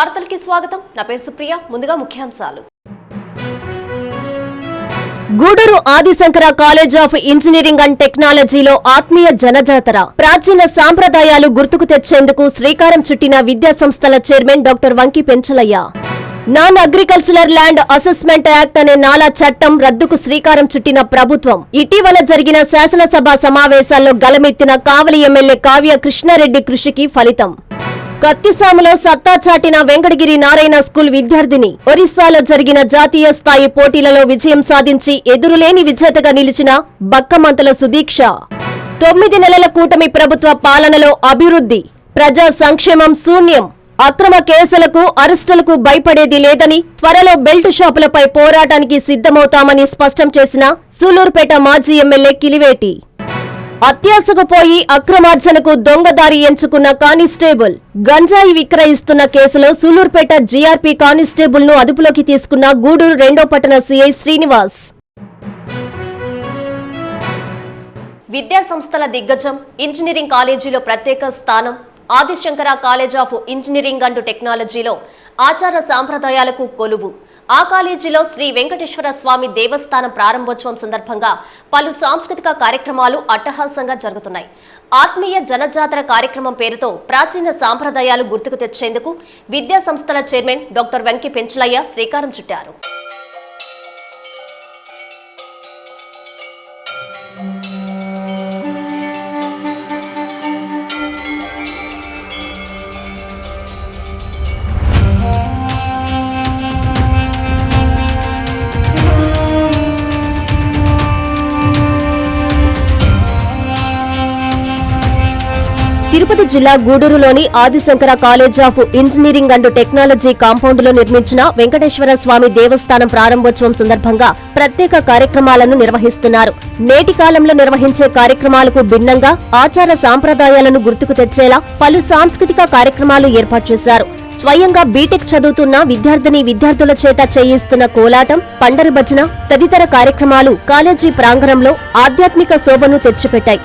వార్తలకి స్వాగతం. నా పేరు సుప్రియ. ముందుగా ముఖ్యాంశాలు. Gudur Adishankara college of engineering and టెక్నాలజీలో ఆత్మీయ జనజాతర. ప్రాచీన సాంప్రదాయాలు గుర్తుకు తెచ్చేందుకు శ్రీకారం చుట్టిన విద్యా సంస్థల chairman doctor Vanki Penchalaiah. Non agricultural land assessment act అనే నాలా చట్టం రద్దుకు శ్రీకారం చుట్టిన ప్రభుత్వం. ఇటీవల జరిగిన శాసనసభ సమావేశాల్లో గలమెత్తిన కావలి ఎమ్మెల్యే కావ్య కృష్ణారెడ్డి కృషికి ఫలితం. కత్తిసాములో సత్తా చాటిన వెంకటగిరి నారాయణ స్కూల్ విద్యార్థిని. ఒరిస్సాలో జరిగిన జాతీయ స్థాయి పోటీలలో విజయం సాధించి ఎదురులేని విజేతగా నిలిచిన బక్కమంతల సుదీక్ష. తొమ్మిది నెలల కూటమి ప్రభుత్వ పాలనలో అభివృద్ధి ప్రజా సంక్షేమం శూన్యం అక్రమ కేసులకు అరెస్టులకు భయపడేది లేదని త్వరలో బెల్ట్ షాపులపై పోరాటానికి సిద్ధమవుతామని స్పష్టం చేసిన సూలూరుపేట మాజీ ఎమ్మెల్యే కిలివేటి. అత్యాశకు పోయి అక్రమార్జనకు దొంగదారి ఎంచుకున్న కానిస్టేబుల్. గంజాయి విక్రయిస్తున్న కేసులో సూలూరుపేట జీఆర్పీ కానిస్టేబుల్ను అదుపులోకి తీసుకున్న గూడూరు రెండో పట్టణ సీఐ శ్రీనివాస్. విద్యా సంస్థల దిగ్గజం ఇంజనీరింగ్ కాలేజీలో ప్రత్యేక స్థానం Adishankara college of engineering and టెక్నాలజీలో ఆచార సాంప్రదాయాలకు కొలువు. ఆ కాలేజీలో శ్రీ వెంకటేశ్వర స్వామి దేవస్థానం ప్రారంభోత్సవం సందర్భంగా పలు సాంస్కృతిక కార్యక్రమాలు అట్టహాసంగా జరుగుతున్నాయి. ఆత్మీయ జనజాతర కార్యక్రమం పేరుతో ప్రాచీన సాంప్రదాయాలు గుర్తుకు తెచ్చేందుకు విద్యా సంస్థల చైర్మన్ డాక్టర్ వెంకి పెంచలయ్య శ్రీకారం చుట్టారు. జిల్లా గూడూరులోని Adishankara college of engineering and technology కాంపౌండ్లో నిర్మించిన వెంకటేశ్వర స్వామి దేవస్థానం ప్రారంభోత్సవం సందర్భంగా ప్రత్యేక కార్యక్రమాలను నిర్వహిస్తున్నారు. నేటి కాలంలో నిర్వహించే కార్యక్రమాలకు భిన్నంగా ఆచార సాంప్రదాయాలను గుర్తుకు తెచ్చేలా పలు సాంస్కృతిక కార్యక్రమాలు ఏర్పాటు చేశారు. స్వయంగా బీటెక్ చదువుతున్న విద్యార్థిని విద్యార్థుల చేత చేయిస్తున్న కోలాటం పండరి భజన తదితర కార్యక్రమాలు కాలేజీ ప్రాంగణంలో ఆధ్యాత్మిక శోభను తెచ్చిపెట్టాయి.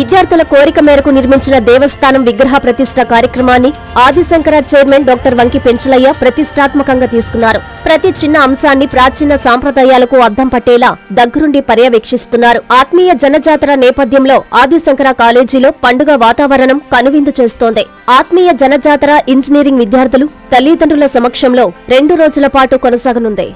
విద్యార్థుల కోరిక మేరకు నిర్మించిన దేవస్థానం విగ్రహ ప్రతిష్ట కార్యక్రమాన్ని ఆదిశంకర చైర్మన్ డాక్టర్ వంకి పెంచలయ్య ప్రతిష్టాత్మకంగా తీసుకున్నారు. ప్రతి చిన్న అంశాన్ని ప్రాచీన సాంప్రదాయాలకు అద్దం పట్టేలా దగ్గరుండి పర్యవేక్షిస్తున్నారు. ఆత్మీయ జనజాతర నేపథ్యంలో ఆదిశంకర కాలేజీలో పండుగ వాతావరణం కనువిందు చేస్తోంది. ఆత్మీయ జనజాతర ఇంజనీరింగ్ విద్యార్థులు తల్లిదండ్రుల సమక్షంలో రెండు రోజుల పాటు కొనసాగనుంది.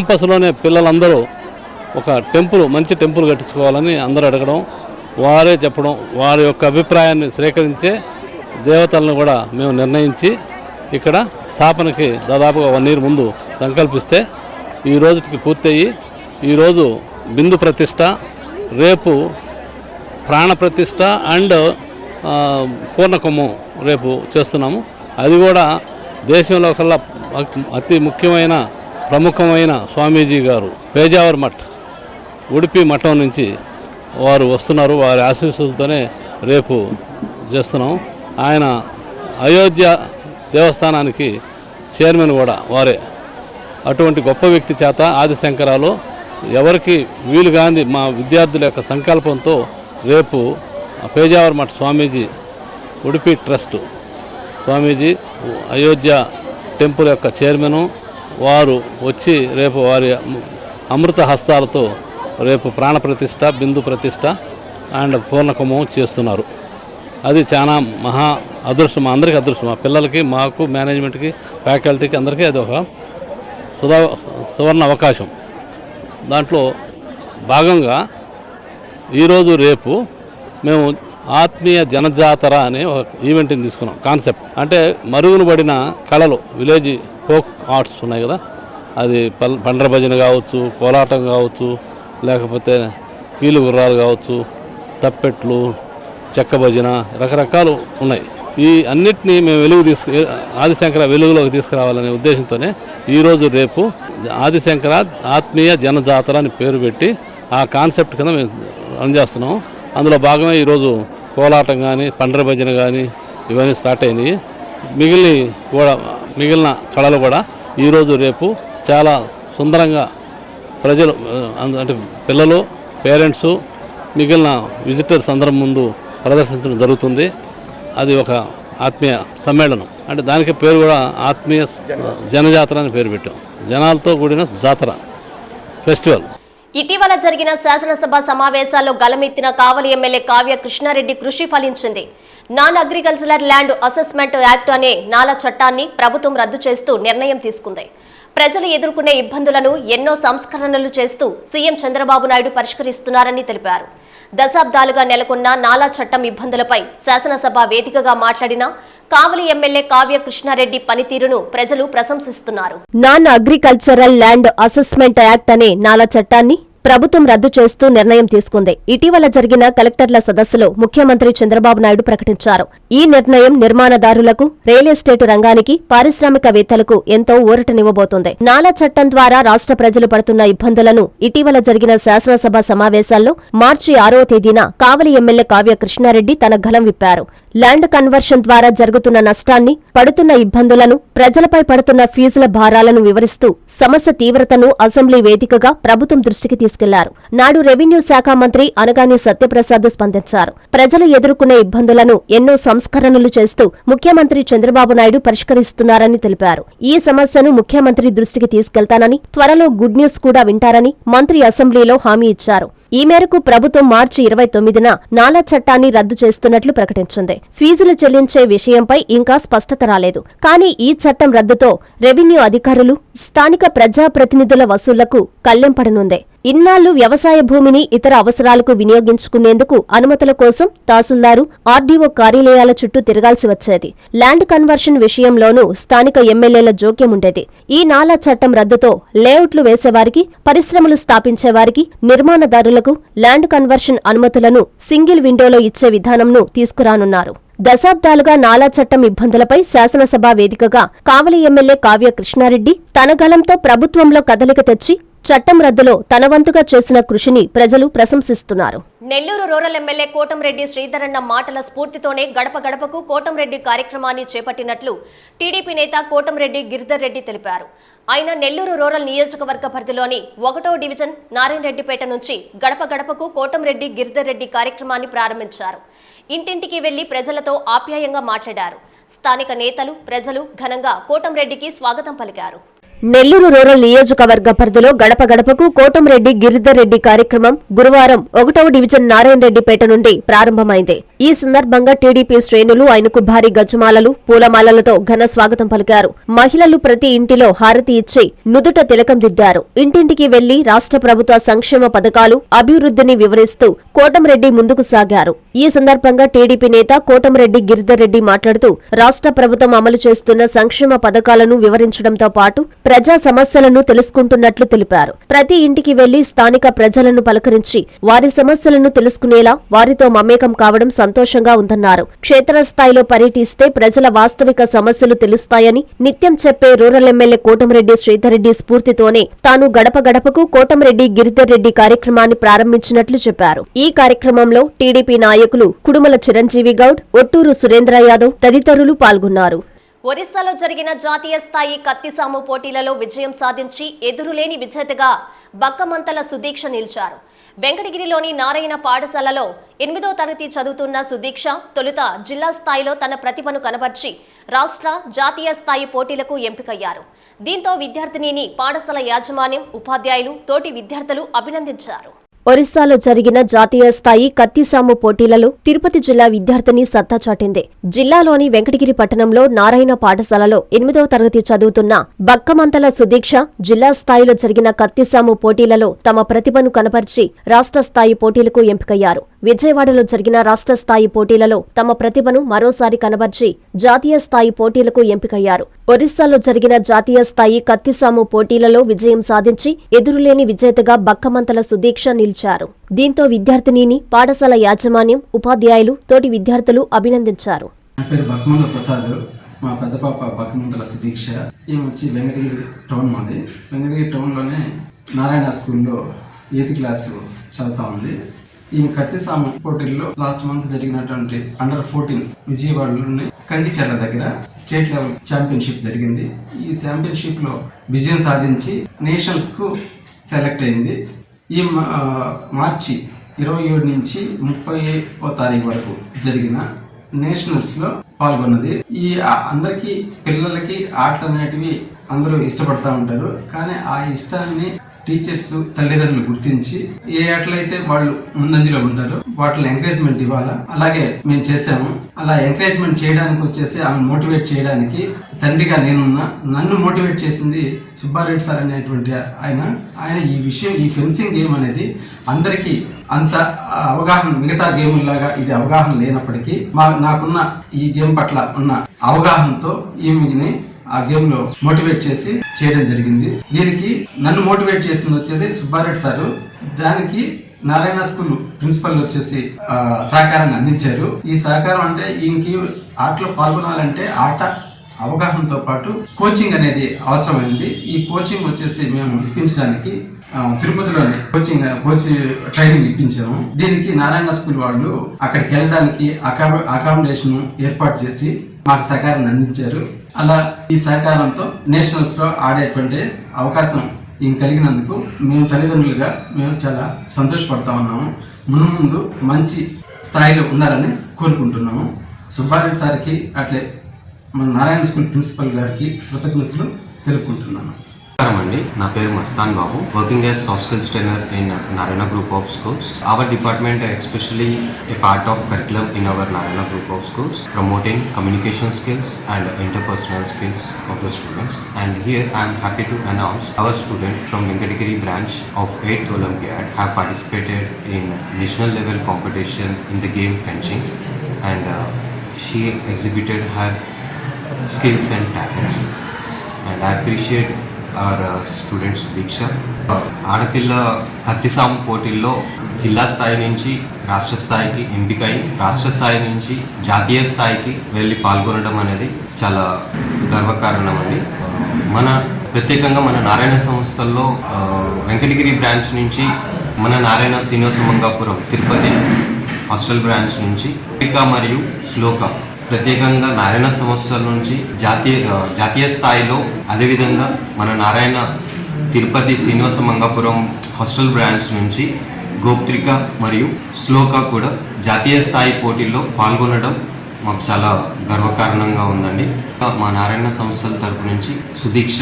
క్యాంపస్లోనే పిల్లలందరూ ఒక టెంపుల్ మంచి టెంపుల్ కట్టించుకోవాలని అందరూ అడగడం వారే చెప్పడం వారి యొక్క అభిప్రాయాన్ని స్వీకరించే దేవతలను కూడా మేము నిర్ణయించి ఇక్కడ స్థాపనకి దాదాపుగా వన్ ఇయర్ ముందు సంకల్పిస్తే ఈ రోజుకి పూర్తయ్యి ఈరోజు బిందు ప్రతిష్ట రేపు ప్రాణ ప్రతిష్ట అండ్ ఆ, రేపు చేస్తున్నాము. అది కూడా దేశంలో కల్లా అతి ముఖ్యమైన ప్రముఖమైన స్వామీజీ గారు పేజావర్ మఠ్ ఉడిపి మఠం నుంచి వారు వస్తున్నారు. వారి ఆశీస్సులతోనే రేపు చేస్తున్నాం. ఆయన అయోధ్య దేవస్థానానికి చైర్మన్ కూడా వారే. అటువంటి గొప్ప వ్యక్తి చేత ఆదిశంకరాలు ఎవరికి వీలు కాంది మా విద్యార్థుల యొక్క సంకల్పంతో రేపు పేజావర్ మఠ స్వామీజీ ఉడిపి ట్రస్ట్ స్వామీజీ అయోధ్య టెంపుల్ యొక్క చైర్మను వారు వచ్చి రేపు వారి అమృత హస్తాలతో రేపు ప్రాణ ప్రతిష్ట బిందు ప్రతిష్ట అండ్ పూర్ణకుమం చేస్తున్నారు. అది చాలా మహా అదృష్టం అందరికీ అదృష్టం. మా పిల్లలకి మాకు మేనేజ్మెంట్కి ఫ్యాకల్టీకి అందరికీ అది ఒక సుధా సువర్ణ అవకాశం. దాంట్లో భాగంగా ఈరోజు రేపు మేము ఆత్మీయ జనజాతర అనే ఒక ఈవెంట్ని తీసుకున్నాం. కాన్సెప్ట్. అంటే మరుగున పడిన కళలు విలేజ్ ఫోక్ ఆర్ట్స్ ఉన్నాయి కదా. అది పండ్ర భజన కావచ్చు కోలాటం కావచ్చు లేకపోతే కీలు గుర్రాలు కావచ్చు తప్పెట్లు చెక్క భజన రకరకాలు ఉన్నాయి. ఈ అన్నిటినీ మేము వెలుగు తీసుకు ఆదిశంకర వెలుగులోకి తీసుకురావాలనే ఉద్దేశంతోనే ఈరోజు రేపు ఆదిశంకర ఆత్మీయ జనజాతర అని పేరు పెట్టి ఆ కాన్సెప్ట్ కింద మేము రన్ చేస్తున్నాం. అందులో భాగమే ఈరోజు కోలాటం కానీ పండ్ర భజన కానీ ఇవన్నీ స్టార్ట్ అయినాయి. మిగిలిన కూడా మిగిలిన కళలు కూడా ఈరోజు రేపు చాలా సుందరంగా ప్రజలు అంద- అంటే పిల్లలు పేరెంట్స్ మిగిలిన విజిటర్స్ అందరం ముందు ప్రదర్శించడం జరుగుతుంది. అది ఒక ఆత్మీయ సమ్మేళనం. అంటే దానికి పేరు కూడా ఆత్మీయ జనజాతర అని పేరు పెట్టాం. జనాలతో కూడిన జాతర ఫెస్టివల్. ఇటీవల జరిగిన శాసనసభ సమావేశాల్లో గలమెత్తిన కావలి ఎమ్మెల్యే కావ్య కృష్ణారెడ్డి కృషి ఫలించింది. Non agricultural land assessment act అనే నాలా చట్టాన్ని ప్రభుత్వం రద్దు చేస్తూ నిర్ణయం తీసుకుంది. ప్రజలు ఎదుర్కొనే ఇబ్బందులను ఎన్నో సంస్కరణలు చేస్తూ సీఎం చంద్రబాబు నాయుడు పరిష్కరిస్తున్నారని తెలిపారు. దశాబ్దాలుగా నెలకొన్న నాలా చట్టం ఇబ్బందులపై శాసనసభ వేదికగా మాట్లాడిన కావలి ఎమ్మెల్యే కావ్య కృష్ణారెడ్డి పనితీరును ప్రజలు ప్రశంసిస్తున్నారు. Non agricultural land assessment act అనే నాలా చట్టాన్ని ప్రభుత్వం రద్దు చేస్తూ నిర్ణయం తీసుకుంది. ఇటీవల జరిగిన కలెక్టర్ల సదస్సులో ముఖ్యమంత్రి చంద్రబాబు నాయుడు ప్రకటించారు. ఈ నిర్ణయం నిర్మాణదారులకు రియల్ ఎస్టేట్ రంగానికి పారిశ్రామికవేత్తలకు ఎంతో ఊరటనివ్వబోతోంది. నాలా చట్టం ద్వారా రాష్ట్ర ప్రజలు పడుతున్న ఇబ్బందులను ఇటీవల జరిగిన శాసనసభ సమావేశాల్లో మార్చి ఆరో తేదీన కావలి ఎమ్మెల్యే కావ్య కృష్ణారెడ్డి తన గలం విప్పారు. ల్యాండ్ కన్వర్షన్ ద్వారా జరుగుతున్న నష్టాన్ని పడుతున్న ఇబ్బందులను ప్రజలపై పడుతున్న ఫీజుల భారాలను వివరిస్తూ సమస్య తీవ్రతను అసెంబ్లీ వేదికగా ప్రభుత్వం దృష్టికి తీసుకెళ్ళారు. నాడు రెవెన్యూ శాఖ మంత్రి అనగాని సత్యప్రసాద్ స్పందించారు. ప్రజలు ఎదుర్కొనే ఇబ్బందులను ఎన్నో సంస్కరణలు చేస్తూ ముఖ్యమంత్రి చంద్రబాబు నాయుడు పరిష్కరిస్తున్నారని తెలిపారు. ఈ సమస్యను ముఖ్యమంత్రి దృష్టికి తీసుకెళ్తానని త్వరలో గుడ్ న్యూస్ కూడా వింటారని మంత్రి అసెంబ్లీలో హామీ ఇచ్చారు. ఈ మేరకు ప్రభుత్వం మార్చి ఇరవై తొమ్మిదిన నాలా చట్టాన్ని రద్దు చేస్తున్నట్లు ప్రకటించింది. ఫీజులు చెల్లించే విషయంపై ఇంకా స్పష్టత రాలేదు. కానీ ఈ చట్టం రద్దుతో రెవెన్యూ అధికారులు స్థానిక ప్రజాప్రతినిధుల వసూళ్ళకు కళ్ళెంపడనుంది. ఇన్నాళ్ళు వ్యవసాయ భూమిని ఇతర అవసరాలకు వినియోగించుకునేందుకు అనుమతుల కోసం తహసీల్దారు ఆర్డీఓ కార్యాలయాల చుట్టూ తిరగాల్సి వచ్చేది. ల్యాండ్ కన్వర్షన్ విషయంలోనూ స్థానిక ఎమ్మెల్యేల జోక్యం ఉండేది. ఈ నాలా చట్టం రద్దుతో లేఅవుట్లు వేసేవారికి పరిశ్రమలు స్థాపించేవారికి నిర్మాణదారులకు ల్యాండ్ కన్వర్షన్ అనుమతులను సింగిల్ విండోలో ఇచ్చే విధానంను తీసుకురానున్నారు. దశాబ్దాలుగా నాలా చట్టం ఇబ్బందులపై శాసనసభ వేదికగా కావలి ఎమ్మెల్యే కావ్య కృష్ణారెడ్డి తన గలంతో ప్రభుత్వంలో కదలిక తెచ్చి చట్టం రద్దులో తన వంతుగా చేసిన కృషిని ప్రజలు ప్రశంసిస్తున్నారు. నెల్లూరు రూరల్ ఎమ్మెల్యే కోటంరెడ్డి శ్రీధరన్న మాటల స్ఫూర్తితోనే గడప గడపకు కోటంరెడ్డి కార్యక్రమాన్ని చేపట్టినట్లు టీడీపీ నేత కోటంరెడ్డి గిరిధర్ రెడ్డి తెలిపారు. ఆయన నెల్లూరు రూరల్ నియోజకవర్గ పరిధిలోని ఒకటో డివిజన్ నారాయణరెడ్డిపేట నుంచి గడప గడపకు కోటంరెడ్డి గిరిధర్ రెడ్డి కార్యక్రమాన్ని ప్రారంభించారు. ఇంటింటికి వెళ్ళి ప్రజలతో ఆప్యాయంగా మాట్లాడారు. స్థానిక నేతలు ప్రజలు ఘనంగా కోటంరెడ్డికి స్వాగతం పలికారు. నెల్లూరు రూరల్ నియోజకవర్గ పరిధిలో గడప గడపకు కోటంరెడ్డి గిరిధర్ రెడ్డి కార్యక్రమం గురువారం ఒకటవ డివిజన్ నారాయణ రెడ్డిపేట నుండి ప్రారంభమైంది. ఈ సందర్భంగా టీడీపీ శ్రేణులు ఆయనకు భారీ గజమాలలు పూలమాలలతో ఘన స్వాగతం పలికారు. మహిళలు ప్రతి ఇంటిలో హారతి ఇచ్చి నుదుట తిలకం దిద్దారు. ఇంటింటికి వెళ్ళి రాష్ట్ర ప్రభుత్వ సంక్షేమ పథకాలు అభివృద్ధిని వివరిస్తూ కోటంరెడ్డి ముందుకు సాగారు. ఈ సందర్భంగా టీడీపీ నేత కోటంరెడ్డి గిరిధర్ రెడ్డి మాట్లాడుతూ రాష్ట్ర ప్రభుత్వం అమలు చేస్తున్న సంక్షేమ పథకాలను వివరించడంతో పాటు ప్రజా సమస్యలను తెలుసుకుంటున్నట్లు తెలిపారు. ప్రతి ఇంటికి వెళ్ళి స్థానిక ప్రజలను పలకరించి వారి సమస్యలను తెలుసుకునేలా వారితో మమేకం కావడం సంతోషంగా ఉందన్నారు. క్షేత్రస్థాయిలో పర్యటిస్తే ప్రజల వాస్తవిక సమస్యలు తెలుస్తాయని నిత్యం చెప్పే రూరల్ ఎమ్మెల్యే కోటమిరెడ్డి శ్రీధర్రెడ్డి స్ఫూర్తితోనే తాను గడప గడపకు కోటమిరెడ్డి గిరిధర్ రెడ్డి కార్యక్రమాన్ని ప్రారంభించినట్లు చెప్పారు. ఈ కార్యక్రమంలో టీడీపీ నాయకులు కుడుమల చిరంజీవి గౌడ్ ఒట్టూరు సురేంద్ర యాదవ్ తదితరులు పాల్గొన్నారు. ఒరిస్సాలో జరిగిన జాతీయ స్థాయి కత్తిసాము పోటీలలో విజయం సాధించి ఎదురులేని విజేతగా బక్కమంతల సుదీక్ష నిలిచారు. వెంకటగిరిలోని నారాయణ పాఠశాలలో ఎనిమిదో తరగతి చదువుతున్న సుదీక్ష తొలుత జిల్లా స్థాయిలో తన ప్రతిభను కనబర్చి రాష్ట్ర జాతీయ స్థాయి పోటీలకు ఎంపికయ్యారు. దీంతో విద్యార్థినిని పాఠశాల యాజమాన్యం ఉపాధ్యాయులు తోటి విద్యార్థులు అభినందించారు. ఒరిస్సాలో జరిగిన జాతీయ స్థాయి కత్తిసాము పోటీలలో తిరుపతి జిల్లా విద్యార్థిని సత్తా చాటింది. జిల్లాలోని వెంకటగిరి పట్టణంలో నారాయణ పాఠశాలలో ఎనిమిదవ తరగతి చదువుతున్న బక్కమంతల సుదీక్ష జిల్లా స్థాయిలో జరిగిన కత్తిసాము పోటీలలో తమ ప్రతిభను కనపరిచి రాష్ట్ర స్థాయి పోటీలకు ఎంపికయ్యారు. విజయవాడలో జరిగిన రాష్ట్ర స్థాయి పోటీలలో తమ ప్రతిభను మరోసారి కనబర్చి జాతీయ స్థాయి పోటీలకు ఎంపికయ్యారు. ఒరిస్సాలో జరిగిన జాతీయ స్థాయి కత్తిసాము పోటీలలో విజయం సాధించి ఎదురులేని విజేతగా బక్కమంతల సుదీక్ష నిలిచారు దీంతో విద్యార్థినిని పాఠశాల యాజమాన్యం ఉపాధ్యాయులు తోటి విద్యార్థులు అభినందించారు. ప్రసాద్. మా పెద్ద పాప బక్కమంతల సుదీక్ష. ఈమె వచ్చి వెంకటగిరి టౌన్ మాది. వెంకటగిరి టౌన్లోనే నారాయణ స్కూల్లో ఎయిత్ క్లాసు చదువుతా ఉంది. ఈమె కత్తిసామ పోటీల్లో లాస్ట్ మంత్ జరిగినటువంటి అండర్ ఫోర్టీన్ విజయవాడలోని కంకిచెర్ల దగ్గర స్టేట్ లెవెల్ ఛాంపియన్షిప్ జరిగింది. ఈ ఛాంపియన్షిప్లో విజయం సాధించి నేషనల్స్కు సెలెక్ట్ అయింది. ఈ మార్చి ఇరవై ఏడు నుంచి ముప్పై ఓ తారీఖు వరకు జరిగిన నేషనల్స్లో పాల్గొన్నది. ఈ అందరికీ పిల్లలకి ఆటలు అనేటివి అందరూ ఇష్టపడతా ఉంటారు. కానీ ఆ ఇష్టాన్ని టీచర్స్ తల్లిదండ్రులు గుర్తించి ఏ ఆటలైతే వాళ్ళు ముందంజలో ఉంటారు వాటిని ఎంకరేజ్మెంట్ ఇవ్వాలా? అలాగే మేము చేసాము అలా ఎంకరేజ్మెంట్ చేయడానికి వచ్చేసి ఆమె మోటివేట్ చేయడానికి తండ్రిగా నేనున్నా నన్ను మోటివేట్ చేసింది సుబ్బారెడ్డి సార్ అనేటువంటి ఆయన. ఆయన ఈ విషయం ఈ ఫెన్సింగ్ గేమ్ అనేది అందరికీ అంత అవగాహన మిగతా గేముల్లాగా ఇది అవగాహన లేనప్పటికీ మా నాకున్న ఈ గేమ్ పట్ల ఉన్న అవగాహనతో ఈమెని ఆ గేమ్లో మోటివేట్ చేసి చేయడం జరిగింది. దీనికి నన్ను మోటివేట్ చేసింది వచ్చేసి సుబ్బారెడ్డి సారు. దానికి నారాయణ స్కూల్ ప్రిన్సిపల్ వచ్చేసి సహకారాన్ని అందించారు. ఈ సహకారం అంటే ఈయనకి ఆటలో పాల్గొనాలంటే ఆట అవగాహనతో పాటు కోచింగ్ అనేది అవసరమైంది. ఈ కోచింగ్ వచ్చేసి మేము ఇప్పించడానికి తిరుపతిలోనే కోచింగ్ కోచింగ్ ట్రైనింగ్ ఇప్పించాము. దీనికి నారాయణ స్కూల్ వాళ్ళు అక్కడికి వెళ్ళడానికి అకామిడేషన్ ఏర్పాటు చేసి మాకు సహకారాన్ని అందించారు. అలా ఈ సహకారంతో నేషనల్స్లో ఆడేటువంటి అవకాశం ఈయన కలిగినందుకు మేము తల్లిదండ్రులుగా మేము చాలా సంతోషపడతా ఉన్నాము. ముందు ముందు మంచి స్థాయిలో ఉండాలని కోరుకుంటున్నాము. సుబ్బారెడ్డి సార్కి అట్లే మన నారాయణ స్కూల్ ప్రిన్సిపల్ గారికి కృతజ్ఞతలు తెలుపుకుంటున్నాను. అండి నా పేరు Mastan Babu. Working as soft skills trainer in Narayana group of schools our department especially a part of curriculum in our Narayana group of schools promoting communication skills and interpersonal skills of the students and here I'm happy to announce our student from Venkatagiri branch of eighth olympiad have participated in national level competition in the game fencing and she exhibited her skills and talents. And I appreciate our uh, students Deeksha ఆడపిల్ల కత్తిసాము పోటీల్లో జిల్లా స్థాయి నుంచి రాష్ట్ర స్థాయికి ఎంపికై రాష్ట్ర స్థాయి నుంచి జాతీయ స్థాయికి వెళ్ళి పాల్గొనడం అనేది చాలా గర్వకారణం అండి మన ప్రత్యేకంగా మన నారాయణ సంస్థల్లో వెంకటగిరి బ్రాంచ్ నుంచి మన నారాయణ శ్రీనివాస మంగాపురం తిరుపతి హాస్టల్ బ్రాంచ్ నుంచి ఇంకా మరియు శ్లోక ప్రత్యేకంగా నారాయణ సంస్థల నుంచి జాతీయ జాతీయ స్థాయిలో అదేవిధంగా మన నారాయణ తిరుపతి శ్రీనివాస మంగాపురం హాస్టల్ బ్రాంచ్ నుంచి గోప్త్రిక మరియు శ్లోక కూడా జాతీయ స్థాయి పోటీల్లో పాల్గొనడం మాకు చాలా గర్వకారణంగా ఉందండి. మా నారాయణ సంస్థల తరపు నుంచి సుదీక్ష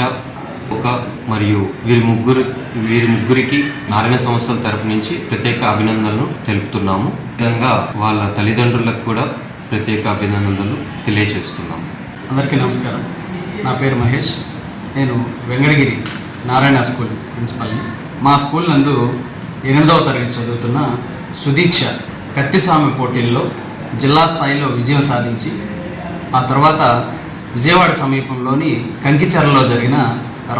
ఒక మరియు వీరి ముగ్గురు వీరి ముగ్గురికి నారాయణ సంస్థల తరపు నుంచి ప్రత్యేక అభినందనలు తెలుపుతున్నాము. విధంగా వాళ్ళ తల్లిదండ్రులకు కూడా ప్రత్యేక అభినందనలు తెలియజేస్తున్నాం అందరికీ నమస్కారం. నా పేరు మహేష్. నేను వెంకటగిరి నారాయణ స్కూల్ ప్రిన్సిపల్ని. మా స్కూల్ నందు ఎనిమిదవ తరగతి చదువుతున్న సుదీక్ష కత్తిస్వామి పోటీల్లో జిల్లా స్థాయిలో విజయం సాధించి ఆ తర్వాత విజయవాడ సమీపంలోని కంకిచెరలో జరిగిన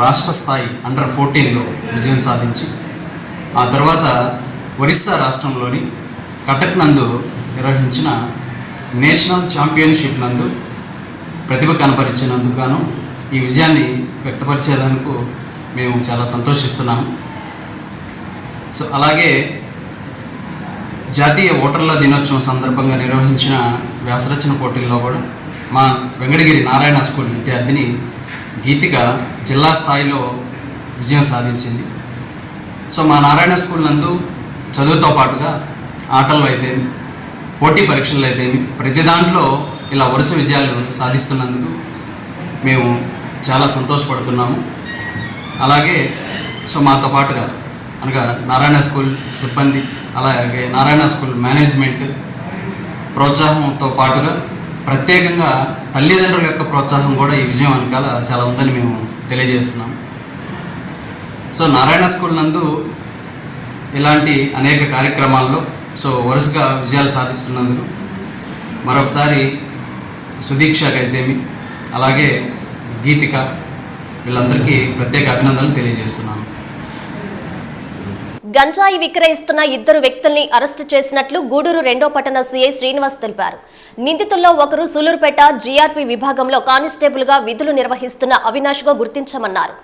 రాష్ట్ర స్థాయి అండర్ ఫోర్టీన్లో విజయం సాధించి ఆ తర్వాత ఒరిస్సా రాష్ట్రంలోని కటక్ నందు నిర్వహించిన నేషనల్ ఛాంపియన్షిప్ నందు ప్రతిభ కనపరిచినందుకు గాను ఈ విజయాన్ని వ్యక్తపరిచేందుకు మేము చాలా సంతోషిస్తున్నాము. సో అలాగే జాతీయ ఓటర్ల దినోత్సవం సందర్భంగా నిర్వహించిన వ్యాసరచన పోటీల్లో కూడా మా వెంకటగిరి నారాయణ స్కూల్ విద్యార్థిని గీతిక జిల్లా స్థాయిలో విజయం సాధించింది. సో మా నారాయణ స్కూల్ నందు చదువుతో పాటుగా ఆటల్లో అయితే పోటీ పరీక్షలు అయితే ప్రతి దాంట్లో ఇలా వరుస విజయాలు సాధిస్తున్నందుకు మేము చాలా సంతోషపడుతున్నాము. అలాగే సో మాతో పాటుగా అనగా నారాయణ స్కూల్ సిబ్బంది అలాగే నారాయణ స్కూల్ మేనేజ్మెంట్ ప్రోత్సాహంతో పాటుగా ప్రత్యేకంగా తల్లిదండ్రుల యొక్క ప్రోత్సాహం కూడా ఈ విజయం వెనకాల చాలా ఉందని మేము తెలియజేస్తున్నాం. సో నారాయణ స్కూల్ నందు ఇలాంటి అనేక కార్యక్రమాల్లో సో వరుసగా విజయాలు సాధిస్తున్నందుకు మరొకసారి సుదీక్షకైతేమి అలాగే గీతిక వీళ్ళందరికీ ప్రత్యేక అభినందనలు తెలియజేస్తున్నాను. గంజాయి విక్రయిస్తున్న ఇద్దరు వ్యక్తుల్ని అరెస్టు చేసినట్లు గూడూరు రెండో పట్టణ సీఐ శ్రీనివాస్ తెలిపారు. నిందితుల్లో ఒకరు సూలూరుపేట జీఆర్పీ విభాగంలో కానిస్టేబుల్గా విధులు నిర్వహిస్తున్న అవినాష్గా గుర్తించమన్నారు.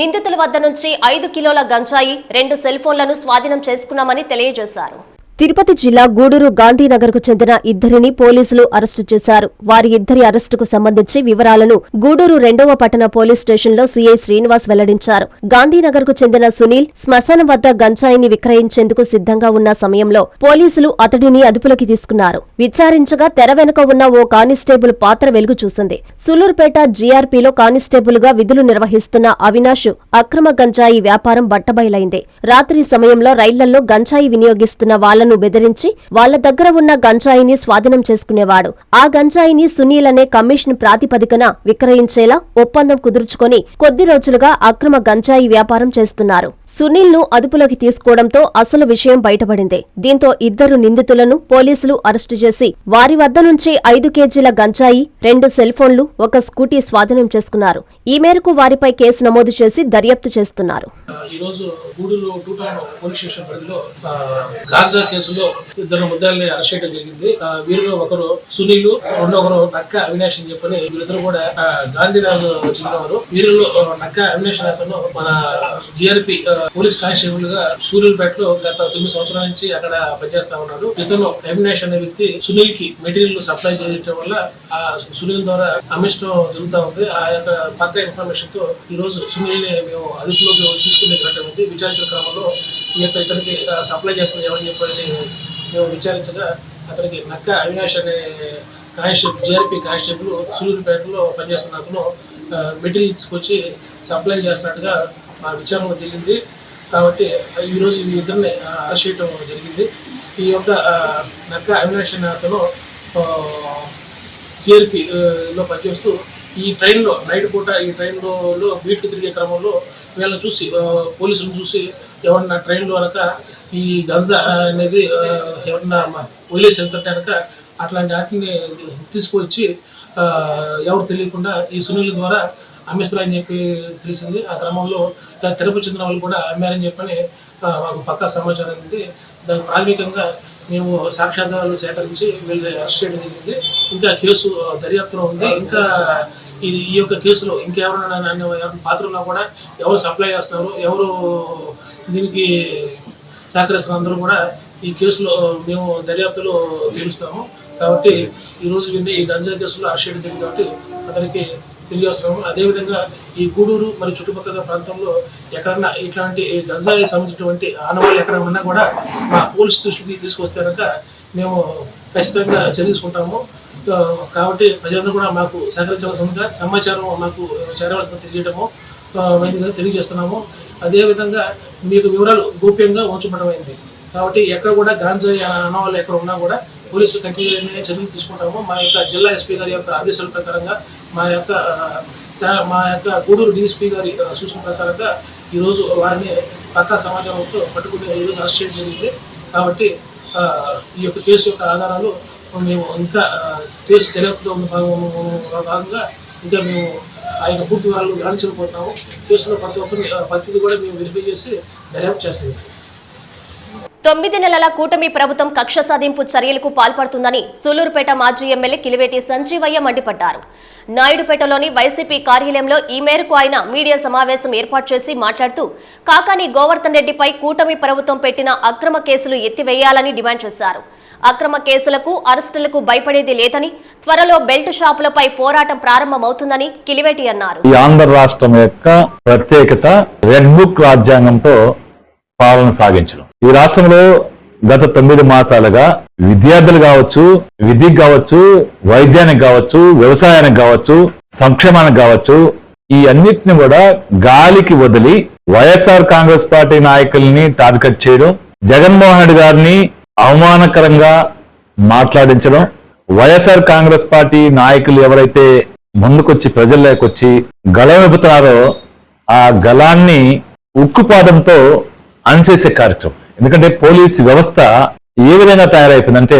నిందితుల వద్ద నుంచి ఐదు కిలోల గంజాయి రెండు సెల్ ఫోన్లను స్వాధీనం చేసుకున్నామని తెలియజేశారు. తిరుపతి జిల్లా గూడూరు గాంధీనగర్కు చెందిన ఇద్దరిని పోలీసులు అరెస్టు చేశారు. వారి ఇద్దరి అరెస్టుకు సంబంధించి వివరాలను గూడూరు రెండవ పట్టణ పోలీస్ స్టేషన్లో సీఐ శ్రీనివాస్ వెల్లడించారు. గాంధీనగర్కు చెందిన సునీల్ శ్మశానం వద్ద గంజాయిని విక్రయించేందుకు సిద్ధంగా ఉన్న సమయంలో పోలీసులు అతడిని అదుపులోకి తీసుకున్నారు. విచారించగా తెర వెనుక ఉన్న ఓ కానిస్టేబుల్ పాత్ర వెలుగు చూసింది. సులూరుపేట జీఆర్పీలో కానిస్టేబుల్గా విధులు నిర్వహిస్తున్న అవినాష్ అక్రమ గంజాయి వ్యాపారం బట్టబయలైంది. రాత్రి సమయంలో రైళ్ళలో గంజాయి వినియోగిస్తున్న వాళ్ళ వాళ్ళను బెదిరించి వాళ్ళ దగ్గర ఉన్న గంజాయిని స్వాధీనం చేసుకునేవాడు. ఆ గంజాయిని సునీల్ అనే కమిషన్ ప్రాతిపదికన విక్రయించేలా ఒప్పందం కుదుర్చుకొని కొద్ది రోజులుగా అక్రమ గంజాయి వ్యాపారం చేస్తున్నారు. సునీల్ను అదుపులోకి తీసుకోవడంతో అసలు విషయం బయటపడింది. దీంతో ఇద్దరు నిందితులను పోలీసులు అరెస్టు చేసి వారి వద్ద నుంచి ఐదు కేజీల గంజాయి రెండు సెల్ ఫోన్లు ఒక స్కూటీ స్వాధీనం చేసుకున్నారు. ఈ మేరకు వారిపై కేసు నమోదు చేసి దర్యాప్తు చేస్తున్నారు. వీరిలో ఒకరు రెండో ఒకరు నక్క అవినాష్ అని చెప్పని వీరిద్దరు కూడా చెందినవారు వీరిలో నక్క అవినాష్ అతను మన జిఆర్పి పోలీస్ కానిస్టేబుల్గా సూర్యులపేటలో గత తొమ్మిది సంవత్సరాల నుంచి అక్కడ పనిచేస్తా ఉన్నాడు ఇతను అవినాష్ అనే వ్యక్తి సునీల్కి మెటీరియల్ సప్లై చేయడం వల్ల ఆ సునీల్ ద్వారా అమ్మిష్టం జరుగుతూ ఉంది. ఆ యొక్క పక్క ఇన్ఫర్మేషన్తో ఈ రోజు సునీల్ని మేము అదుపులోకి తీసుకునే ఘట్టం ఉంది విచారించిన క్రమంలో ఈ యొక్క ఇతనికి సప్లై చేస్తుంది ఎవరని చెప్పని మేము విచారించగా అతనికి నక్క అవినాష్ అనే కానిస్టేబుల్ జిఆర్పి కానిస్టేబుల్ సూలూరుపేటలో పనిచేస్తున్న అతను మెటీరియల్స్కి వచ్చి సప్లై చేస్తున్నట్టుగా మా విచారణలో తెలిగింది కాబట్టి ఈరోజు ఈ ఇద్దరిని అరెస్ట్ చేయడం జరిగింది. ఈ యొక్క నక్క అవినాష్ అనే అతను పనిచేస్తూ ఈ ట్రైన్లో నైట్ పూట ఈ ట్రైన్లో బీట్లు తిరిగే క్రమంలో వీళ్ళని చూసి పోలీసులను చూసి ఎవరన్నా ట్రైన్లో అనక ఈ గంజా అనేది ఎవరన్నా మ- వదిలేసి వెళ్తుంటే కనుక అట్లాంటి వాటిని తీసుకొచ్చి ఆ, ఎవరు తెలియకుండా ఈ సునీల్ ద్వారా అమ్మేస్తారని చెప్పి తెలిసింది. ఆ క్రమంలో తిరుపతి చెందిన వాళ్ళు కూడా అమ్మారని చెప్పని మాకు పక్కా సమాచారం ఉంది దానికి ప్రాథమికంగా మేము సాక్ష్యాధారాలు సేకరించి వీళ్ళు అరెస్ట్ చేయడం జరిగింది. ఇంకా కేసు దర్యాప్తులో ఉంది. ఇంకా ఇది ఈ యొక్క కేసులో ఇంకెవరైనా పాత్రలో కూడా ఎవరు సప్లై చేస్తున్నారు ఎవరు దీనికి సహకరిస్తున్న అందరూ కూడా ఈ కేసులో మేము దర్యాప్తులో తెలుస్తాము కాబట్టి ఈరోజు వీరిని ఈ గంజా కేసులో అరెస్ట్ చేయడం జరిగింది కాబట్టి అతనికి తెలియజేస్తున్నాము అదేవిధంగా ఈ గూడూరు మరియు చుట్టుపక్కల ప్రాంతంలో ఎక్కడన్నా ఇట్లాంటి ఈ గంజాయి సంబంధించినటువంటి ఆనవాళ్ళు ఎక్కడ ఉన్నా కూడా మా పోలీస్ దృష్టికి తీసుకొస్తే కనుక మేము ఖచ్చితంగా చర్య కాబట్టి ప్రజలందరూ కూడా మాకు సహకరించాల్సిన సమాచారం మాకు చేరవలసిన తెలియటము తెలియజేస్తున్నాము. అదేవిధంగా మీకు వివరాలు గోప్యంగా ఉంచబడమైంది. కాబట్టి ఎక్కడ కూడా గాంజాయి వాళ్ళు ఎక్కడ ఉన్నా కూడా పోలీసులు కంటిన్యూ చర్యలు తీసుకుంటాము. మా యొక్క జిల్లా ఎస్పీ గారి యొక్క ఆదేశాల ప్రకారంగా మా యొక్క మా యొక్క గూడూరు డిఎస్పీ గారి సూచన ప్రకారంగా ఈరోజు వారిని పక్కా సమాజంతో పట్టుకుని ఈరోజు అరెస్ట్ చేయడం జరిగింది. కాబట్టి ఈ యొక్క కేసు యొక్క ఆధారాలు మేము ఇంకా కేసు దర్యాప్తులో ఉన్న భాగంగా ఇంకా మేము ఆ యొక్క పూర్తి వాళ్ళు గమనించకపోతున్నాము కేసులో ప్రతి ఒక్కరి ఆ, ప్రతిదీ కూడా మేము వెరిఫై చేసి దర్యాప్తు చేస్తాము తొమ్మిది నెలల కూటమి ప్రభుత్వం కక్ష సాధింపు చర్యలకు పాల్పడుతుందని సూలూరుపేట మాజీ ఎమ్మెల్యే కిలివేటి సంజీవయ్య మండిపడ్డారు. నాయుడుపేటలోని వైసీపీ కార్యాలయంలో ఈ మేరకు ఆయన మీడియా సమావేశం ఏర్పాటు చేసి మాట్లాడుతూ కాకాని గోవర్ధన్ రెడ్డిపై కూటమి ప్రభుత్వం పెట్టిన అక్రమ కేసులు ఎత్తివేయాలని డిమాండ్ చేశారు. అక్రమ కేసులకు అరెస్టులకు భయపడేది లేదని త్వరలో బెల్ట్ షాపులపై పోరాటం ప్రారంభమవుతుందని కిలివేటి అన్నారు. ఈ ఆంధ్ర రాష్ట్రం యొక్క ప్రత్యేకత రెడ్ బుక్ రాజ్యాంగంతో పాలన సాగించడం. ఈ రాష్ట్రంలో గత తొమ్మిది మాసాలుగా విద్యార్థులు కావచ్చు విద్యకు కావచ్చు వైద్యానికి కావచ్చు వ్యవసాయానికి కావచ్చు సంక్షేమానికి కావచ్చు ఈ అన్నిటిని కూడా గాలికి వదిలి వైఎస్ఆర్ కాంగ్రెస్ పార్టీ నాయకుల్ని టార్గెట్ చేయడం జగన్మోహన్ రెడ్డి గారిని అవమానకరంగా మాట్లాడించడం వైఎస్ఆర్ కాంగ్రెస్ పార్టీ నాయకులు ఎవరైతే ముందుకొచ్చి ప్రజల్లోకి వచ్చి గళం ఆ గళాన్ని ఉక్కుపాదంతో అణచేసే కార్యక్రమం. ఎందుకంటే పోలీస్ వ్యవస్థ ఏ విధంగా తయారైపోయిందంటే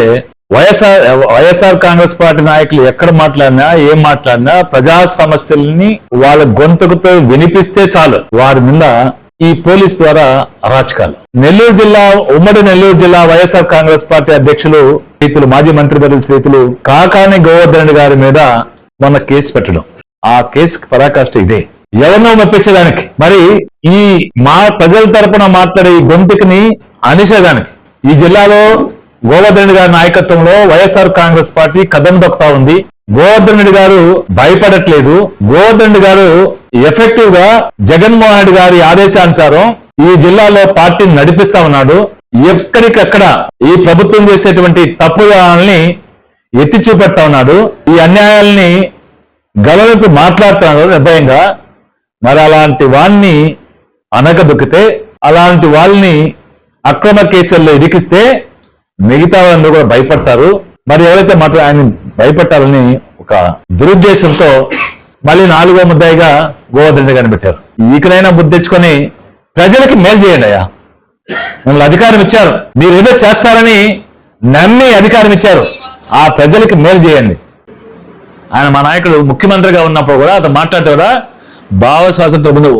వైఎస్ఆర్ వైఎస్ఆర్ కాంగ్రెస్ పార్టీ నాయకులు ఎక్కడ మాట్లాడినా ఏం మాట్లాడినా ప్రజా సమస్యల్ని వాళ్ళ గొంతుకుతో వినిపిస్తే చాలు. వారి మీద ఈ పోలీస్ ద్వారా అరాచకాలు నెల్లూరు జిల్లా ఉమ్మడి నెల్లూరు జిల్లా వైఎస్ఆర్ కాంగ్రెస్ పార్టీ అధ్యక్షులు రైతులు మాజీ మంత్రి శ్రీతులు కాకాని గోవర్ధన్ గారి మీద మొన్న కేసు పెట్టడం. ఆ కేసు పరాకాష్ట ఇదే. ఎవరినో మెప్పించడానికి. మరి ఈ మా ప్రజల తరపున మాట్లాడే ఈ గొంతుకుని అనిసేదానికి ఈ జిల్లాలో గోవర్ధన్ గారి నాయకత్వంలో వైఎస్ఆర్ కాంగ్రెస్ పార్టీ కదం దొక్కుతా ఉంది. గోవర్ధన్ రెడ్డి గారు భయపడట్లేదు. గోవర్ధన్ రెడ్డి గారు ఎఫెక్టివ్గా జగన్మోహన్ రెడ్డి గారి ఆదేశానుసారం ఈ జిల్లాలో పార్టీని నడిపిస్తా ఉన్నాడు. ఎక్కడికక్కడ ఈ ప్రభుత్వం చేసేటువంటి తప్పుదాలని ఎత్తి చూపెడతా ఉన్నాడు. ఈ అన్యాయాల్ని గలవెంపు మాట్లాడుతున్నాడు నిర్భయంగా. మరి అలాంటి వాణ్ణి అనగదొక్కితే అలాంటి వాళ్ళని అక్రమ కేసుల్లో ఇరికిస్తే మిగతా వాళ్ళందరూ కూడా భయపడతారు. మరి ఎవరైతే మాత్రం ఆయన భయపెట్టాలని ఒక దురుద్దేశంతో మళ్ళీ నాలుగో ముద్దాయిగా గోవర్ధన్ గారిని పెట్టారు ఈకనైనా బుద్ధి తెచ్చుకొని ప్రజలకి మేలు చేయండి అయ్యా. మిమ్మల్ని అధికారం ఇచ్చారు. మీరు ఏదో చేస్తారని నమ్మి అధికారం ఇచ్చారు. ఆ ప్రజలకి మేలు చేయండి. ఆయన మా నాయకుడు ముఖ్యమంత్రిగా ఉన్నప్పుడు కూడా అతను మాట్లాడితే కూడా భావ స్వాతంత్రం ముందు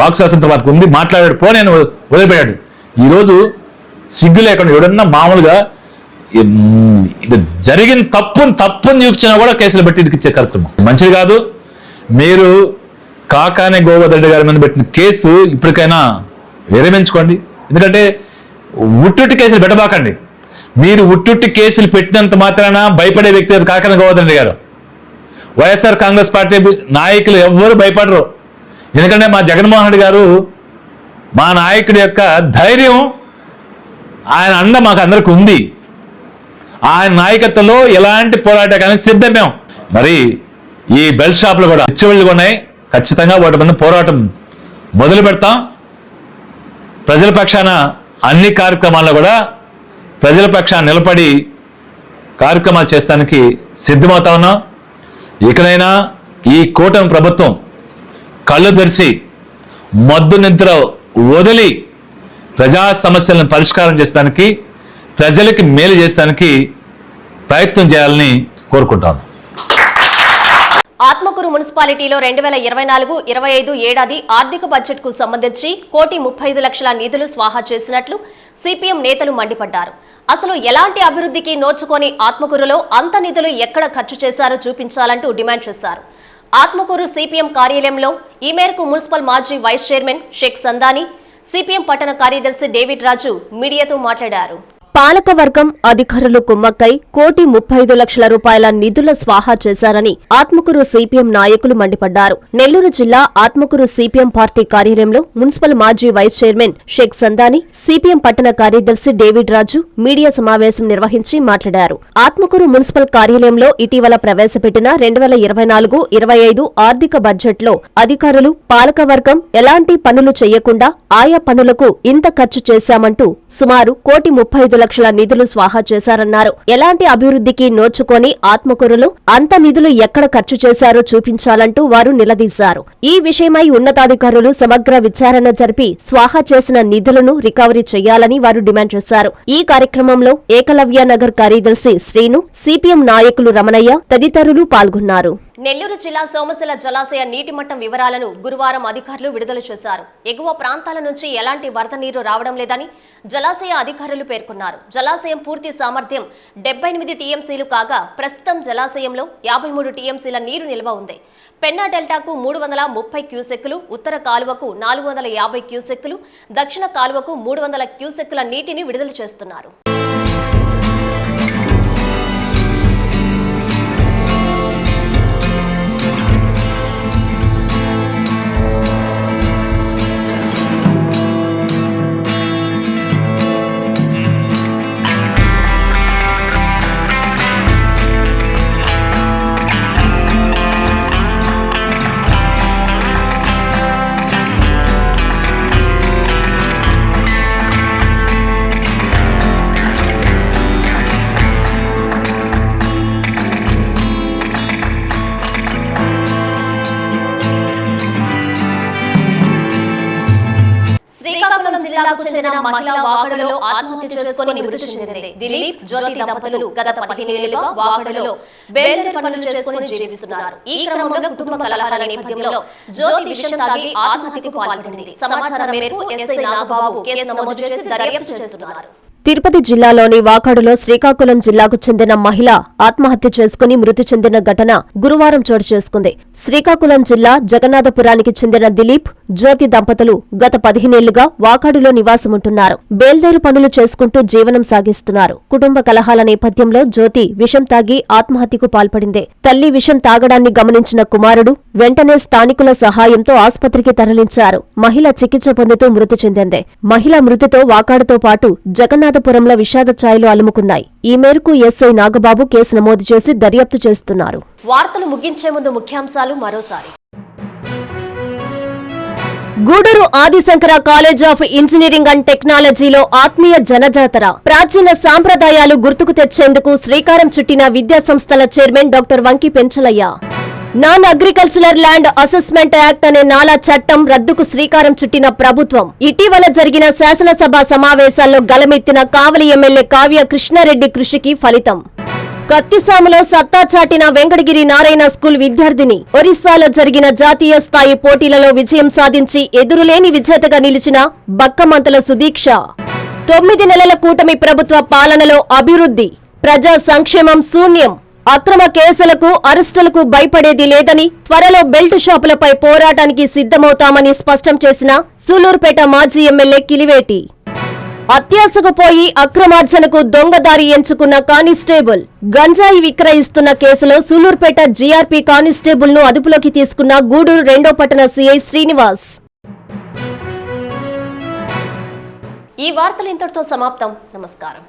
వాక్ స్వాతంత్రం వారికి ఉంది మాట్లాడాడు పో నేను వదిలిపోయాడు ఈరోజు సిగ్గు లేకుండా ఎవడన్నా మామూలుగా ఇది జరిగిన తప్పుని తప్పుని చూపించినా కూడా కేసులు పెట్టి ఇచ్చే కార్యక్రమం. మంచిది కాదు. మీరు కాకానే గోవర్ధన్ గారి మీద పెట్టిన కేసు ఇప్పటికైనా విరమించుకోండి. ఎందుకంటే ఉట్టుట్టి కేసులు పెట్టబాకండి. మీరు ఉట్టుట్టి కేసులు పెట్టినంత మాత్రాన భయపడే వ్యక్తి కాకానే గోవర్ధన్ గారు. వైఎస్ఆర్ కాంగ్రెస్ పార్టీ నాయకులు ఎవ్వరు భయపడరు. ఎందుకంటే మా జగన్మోహన్ రెడ్డి గారు మా నాయకుడి యొక్క ధైర్యం ఆయన అండ మాకు అందరికి ఉంది. ఆయన నాయకత్వంలో ఎలాంటి పోరాటానికి మేము మరి ఈ బెల్ట్ షాప్లు కూడా ఇచ్చవళ్ళు ఉన్నాయి ఖచ్చితంగా వాటి మీద పోరాటం మొదలు పెడతాం. ప్రజల పక్షాన అన్ని కార్యక్రమాల్లో కూడా ప్రజల పక్షాన నిలబడి కార్యక్రమాలు చేస్తానికి సిద్ధమవుతా ఉన్నాం. ఇకనైనా ఈ కూటమి ప్రభుత్వం కళ్ళు తెరిచి మద్దు నిద్ర వదిలి ప్రజా సమస్యలను పరిష్కారం చేస్తానికి ప్రజలకి మేలు చేస్తానికి ప్రయత్నం చేయాలని కోరుకుంటాను. ఆత్మకూరు మున్సిపాలిటీలో రెండు వేల ఇరవై నాలుగు ఇరవై ఐదు ఏడాది ఆర్థిక బడ్జెట్కు సంబంధించి కోటి ముప్పై ఐదు లక్షల నిధులు స్వాహా చేసినట్లు సిపిఎం నేతలు మండిపడ్డారు. అసలు ఎలాంటి అభివృద్ధికి నోచుకొని ఆత్మకూరులో అంత నిధులు ఎక్కడ ఖర్చు చేశారో చూపించాలంటూ డిమాండ్ చేశారు. ఆత్మకూరు సిపిఎం కార్యాలయంలో ఈ మేరకు మున్సిపల్ మాజీ vice chairman Shaik Sandani CPM పట్టణ కార్యదర్శి డేవిడ్ రాజు మీడియాతో మాట్లాడారు. పాలకవర్గం అధికారులు కుమ్మక్కై కోటి ముప్పై ఐదు లక్షల రూపాయల నిధుల స్వాహా చేశారని ఆత్మకూరు సిపిఎం నాయకులు మండిపడ్డారు. నెల్లూరు జిల్లా ఆత్మకూరు సిపిఎం పార్టీ కార్యాలయంలో మున్సిపల్ మాజీ vice chairman Shaik Sandani CPM పట్టణ కార్యదర్శి డేవిడ్ రాజు మీడియా సమావేశం నిర్వహించి మాట్లాడారు. ఆత్మకూరు మున్సిపల్ కార్యాలయంలో ఇటీవల ప్రవేశపెట్టిన రెండు వేల ఇరవై నాలుగు ఇరవై ఐదు ఆర్థిక బడ్జెట్లో అధికారులు పాలకవర్గం ఎలాంటి పనులు చేయకుండా ఆయా పనులకు ఇంత ఖర్చు చేశామంటూ సుమారు కోటి ముప్పై ఐదు లక్షల నిధులు స్వాహా చేశారన్నారు. ఎలాంటి అభివృద్ధికి నోచుకొని ఆత్మకురులు అంత నిధులు ఎక్కడ ఖర్చు చేశారో చూపించాలంటూ వారు నిలదీశారు. ఈ విషయమై ఉన్నతాధికారులు సమగ్ర విచారణ జరిపి స్వాహా చేసిన నిధులను రికవరీ చేయాలని వారు డిమాండ్ చేశారు. ఈ కార్యక్రమంలో ఏకలవ్య నగర్ కార్యదర్శి శ్రీను సిపిఎం నాయకులు రమణయ్య తదితరులు పాల్గొన్నారు. నెల్లూరు జిల్లా సోమశిల జలాశయ నీటి మట్టం వివరాలను గురువారం అధికారులు విడుదల చేశారు. ఎగువ ప్రాంతాల నుంచి ఎలాంటి వరద నీరు రావడం లేదని జలాశయ అధికారులు పేర్కొన్నారు. జలాశయం పూర్తి సామర్థ్యం డెబ్బై ఎనిమిది టీఎంసీలు కాగా ప్రస్తుతం జలాశయంలో యాభై మూడు టీఎంసీల నీరు నిల్వ ఉంది. పెన్నా డెల్టాకు మూడు వందల ముప్పై క్యూసెక్కులు ఉత్తర కాలువకు నాలుగు వందల యాభై క్యూసెక్కులు దక్షిణ కాలువకు మూడు వందల క్యూసెక్కుల నీటిని విడుదల చేస్తున్నారు. మహిళ వాకడలో ఆత్మహత్య చేసుకుని మృతి చెందింది. దిలీప్ జ్యోతి దంపతులు గత పదిహేనేళ్ళుగా వాకడలో బేల్దరి పనులు చేసుకుని జీవిస్తున్నారు. ఈ క్రమంలో కుటుంబ కలహాల నేపథ్యంలో జ్యోతి విషయం తాగి ఆత్మహత్యకు పాల్పడింది. సమాచారం మేరకు ఎస్ఐ నాగబాబు కేసు నమోదు చేసి దర్యాప్తు చేస్తున్నారు. తిరుపతి జిల్లాలోని వాకాడులో శ్రీకాకుళం జిల్లాకు చెందిన మహిళ ఆత్మహత్య చేసుకుని మృతి చెందిన ఘటన గురువారం చోటు చేసుకుంది. శ్రీకాకుళం జిల్లా జగన్నాథపురానికి చెందిన దిలీప్ జ్యోతి దంపతులు గత పదిహేనేళ్ళుగా వాకాడులో నివాసముంటున్నారు. బేల్దేరు పనులు చేసుకుంటూ జీవనం సాగిస్తున్నారు. కుటుంబ కలహాల నేపథ్యంలో జ్యోతి విషం తాగి ఆత్మహత్యకు పాల్పడింది. తల్లి విషం తాగడాన్ని గమనించిన కుమారుడు వెంటనే స్థానికుల సహాయంతో ఆసుపత్రికి తరలించారు. మహిళ చికిత్స పొందుతూ మృతి చెందింది. మహిళ మృతితో వాకాడుతో పాటు జగన్నాథపురంలో విషాద ఛాయలు అలుముకున్నాయి. ఈ మేరకు ఎస్ఐ నాగబాబు కేసు నమోదు చేసి దర్యాప్తు చేస్తున్నారు. వార్తలు ముగించే ముందు ముఖ్యాంశాలు మరోసారి. Gudur Adishankara college of engineering and టెక్నాలజీలో ఆత్మీయ జనజాతర. ప్రాచీన సాంప్రదాయాలు గుర్తుకు తెచ్చేందుకు శ్రీకారం చుట్టిన విద్యా సంస్థల chairman doctor Vanki Penchalaiah. Non agricultural land assessment act అనే నాలా చట్టం రద్దుకు శ్రీకారం చుట్టిన ప్రభుత్వం. ఇటీవల జరిగిన శాసనసభ సమావేశాల్లో గలమెత్తిన కావలి ఎమ్మెల్యే కావ్య కృష్ణారెడ్డి కృషికి ఫలితం. కత్తిసాములో సత్తా చాటిన వెంకటగిరి నారాయణ స్కూల్ విద్యార్థిని. ఒరిస్సాలో జరిగిన జాతీయ స్థాయి పోటీలలో విజయం సాధించి ఎదురులేని విజేతగా నిలిచిన బక్కమంతల సుదీక్ష. తొమ్మిది నెలల కూటమి ప్రభుత్వ పాలనలో అభివృద్ధి ప్రజా సంక్షేమం శూన్యం. అక్రమ కేసులకు అరెస్టులకు భయపడేది లేదని త్వరలో బెల్ట్ షాపులపై పోరాటానికి సిద్ధమవుతామని స్పష్టం చేసిన సూలూరుపేట మాజీ ఎమ్మెల్యే కిలివేటి. అత్యాశకు పోయి అక్రమార్జనకు దొంగదారి ఎంచుకున్న కానిస్టేబుల్ గంజాయి విక్రయిస్తున్న కేసులో సూలూరుపేట జీఆర్పీ కానిస్టేబుల్ను అదుపులోకి తీసుకున్న గూడూరు రెండో పట్టణ సీఐ శ్రీనివాస్. ఈ వార్తలు ఇంతటితో సమాప్తం. నమస్కారం.